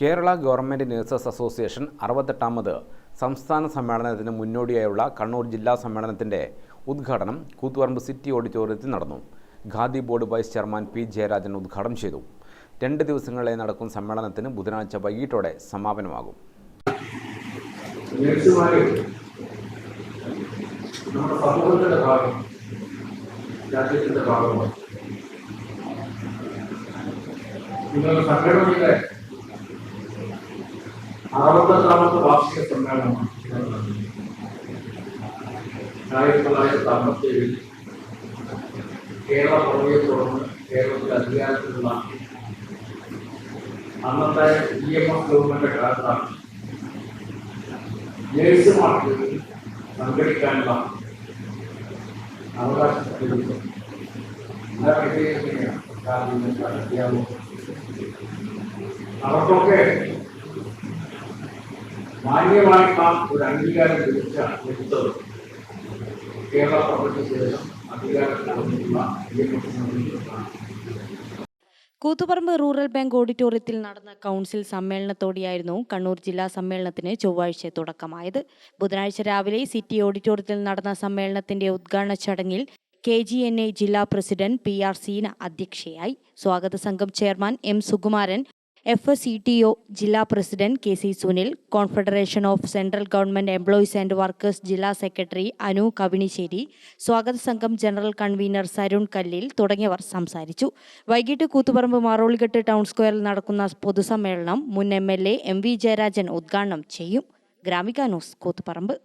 Kerala government nurses association അറുപത്തെട്ടാമത് സംസ്ഥാന സമ്മേളനത്തിന് മുന്നോടിയായുള്ള കണ്ണൂർ ജില്ലാ സമ്മേളനത്തിന്റെ ഉദ്ഘാടനം കൂത്തുപറമ്പ് സിറ്റി ഓഡിറ്റോറിയത്തിൽ നടന്നു. Khadi board vice chairman P Jayarajan ഉദ്ഘാടനം ചെയ്തു. രണ്ട് ദിവസങ്ങളിലെ നടക്കുന്ന സമ്മേളനത്തിന് ബുധനാഴ്ച വൈകിട്ടോടെ സമാപനമാകും. രാജ്യത്തിന്റെ ഭാഗമാണ്. നിങ്ങളുടെ സംഘടനയുടെ അറുപത്തെട്ടാമത്തെ വാർഷിക സമ്മേളനമാണ്. ആയിരത്തി തൊള്ളായിരത്തി അമ്പത്തേഴിൽ കേരള പുറകെ തുടർന്ന് കേരളത്തിൽ അധികാരത്തിലുള്ള അന്നത്തെ ഇ എം എസ് ഗവൺമെന്റ് കാലത്താണ് നേഴ്സുമാർക്ക് സംഘടിക്കാനുള്ള അവകാശം ലഭിക്കും അവർക്കൊക്കെ നാം ഒരു അംഗീകാരം ലഭിച്ച വ്യക്തത കേരള പ്രവർത്തിച്ച ശേഷം കൂത്തുപറമ്പ് റൂറൽ ബാങ്ക് ഓഡിറ്റോറിയത്തിൽ നടന്ന കൗൺസിൽ സമ്മേളനത്തോടെയായിരുന്നു കണ്ണൂർ ജില്ലാ സമ്മേളനത്തിന് ചൊവ്വാഴ്ച തുടക്കമായത്. ബുധനാഴ്ച രാവിലെ സിറ്റി ഓഡിറ്റോറിയത്തിൽ നടന്ന സമ്മേളനത്തിന്റെ ഉദ്ഘാടന ചടങ്ങിൽ കെ ജി എൻ എ ജില്ലാ പ്രസിഡന്റ് പി ആർ സീന അധ്യക്ഷയായി. സ്വാഗത സംഘം chairman M Sukumaran F E T O ജില്ലാ president K C Sunil confederation of central government employees and workers ജില്ലാ സെക്രട്ടറി അനു കവിണിശ്ശേരി സ്വാഗത സംഘം ജനറൽ കൺവീനർ സരുൺ കല്ലിൽ തുടങ്ങിയവർ സംസാരിച്ചു. വൈകിട്ട് കൂത്തുപറമ്പ് മാറോളിഘട്ട് ടൗൺ സ്ക്വയറിൽ നടക്കുന്ന പൊതുസമ്മേളനം മുൻ M L A M V Jayarajan ഉദ്ഘാടനം ചെയ്യും. ഗ്രാമിക ന്യൂസ് കൂത്തുപറമ്പ്.